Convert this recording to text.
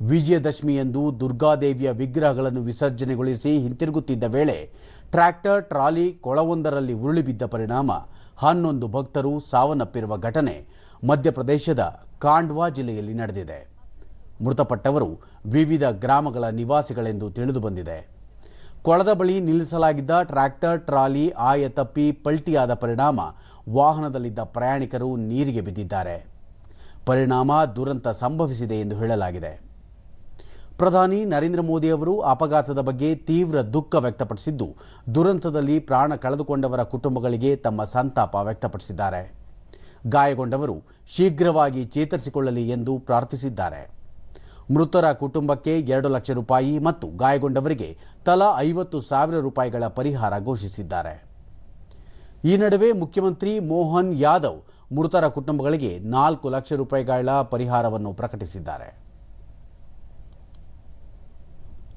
ವಿಜಯದಶಮಿಯಂದು ದುರ್ಗಾದೇವಿಯ ವಿಗ್ರಹಗಳನ್ನು ವಿಸರ್ಜನೆಗೊಳಿಸಿ ಹಿಂತಿರುಗುತ್ತಿದ್ದ ವೇಳೆ tractor, trolley, ಕೊಳವೊಂದರಲ್ಲಿ ಉರುಳಿಬಿದ್ದ ಪರಿಣಾಮ. ಹನ್ನೊಂದು ಭಕ್ತರು ಸಾವನ್ನಪ್ಪಿರುವ ಘಟನೆ ಮಧ್ಯಪ್ರದೇಶದ ಕಾಂಡ್ವಾ ಜಿಲ್ಲೆಯಲ್ಲಿ ನಡೆದಿದೆ. ಮೃತಪಟ್ಟವರು ವಿವಿಧ ಗ್ರಾಮಗಳ ನಿವಾಸಿಗಳೆಂದು ತಿಳಿದುಬಂದಿದೆ ಕೊಳದ ಬಳಿ ನಿಲ್ಲಿಸಲಾಗಿದ್ದ ಟ್ರ್ಯಾಕ್ಟರ್, ಟ್ರಾಲಿ, ಆಯ ತಪ್ಪಿ ಪಲ್ಟಿಯಾದ ಪರಿಣಾಮ ವಾಹನದಲ್ಲಿದ್ದ ಪ್ರಯಾಣಿಕರು ನೀರಿಗೆ ಬಿದ್ದಿದ್ದಾರೆ. ಪರಿಣಾಮ ದುರಂತ ಸಂಭವಿಸಿದೆ ಎಂದು ಹೇಳಲಾಗಿದೆ. ಪ್ರಧಾನಿ ನರೇಂದ್ರ ಮೋದಿ ಅವರು ಅಪಘಾತದ ಬಗ್ಗೆ ತೀವ್ರ ದುಃಖ ವ್ಯಕ್ತಪಡಿಸಿದ್ದು, ದುರಂತದಲ್ಲಿ ಪ್ರಾಣ ಕಳೆದುಕೊಂಡವರ ಕುಟುಂಬಗಳಿಗೆ ತಮ್ಮ ಸಂತಾಪ ವ್ಯಕ್ತಪಡಿಸಿದ್ದಾರೆ. ಗಾಯಗೊಂಡವರು ಶೀಘ್ರವಾಗಿ ಚೇತರಿಸಿಕೊಳ್ಳಲಿ ಎಂದು ಪ್ರಾರ್ಥಿಸಿದ್ದಾರೆ. ಮೃತರ ಕುಟುಂಬಕ್ಕೆ ಎರಡು ಲಕ್ಷ ರೂಪಾಯಿ ಮತ್ತು ಗಾಯಗೊಂಡವರಿಗೆ ತಲಾ ಐವತ್ತು ಸಾವಿರ ರೂಪಾಯಿಗಳ ಪರಿಹಾರ ಘೋಷಿಸಿದ್ದಾರೆ. ಈ ನಡುವೆ ಮುಖ್ಯಮಂತ್ರಿ ಮೋಹನ್ ಯಾದವ್ ಮೃತರ ಕುಟುಂಬಗಳಿಗೆ ನಾಲ್ಕು ಲಕ್ಷ ರೂಪಾಯಿಗಳ ಪರಿಹಾರವನ್ನು ಪ್ರಕಟಿಸಿದ್ದಾರೆ.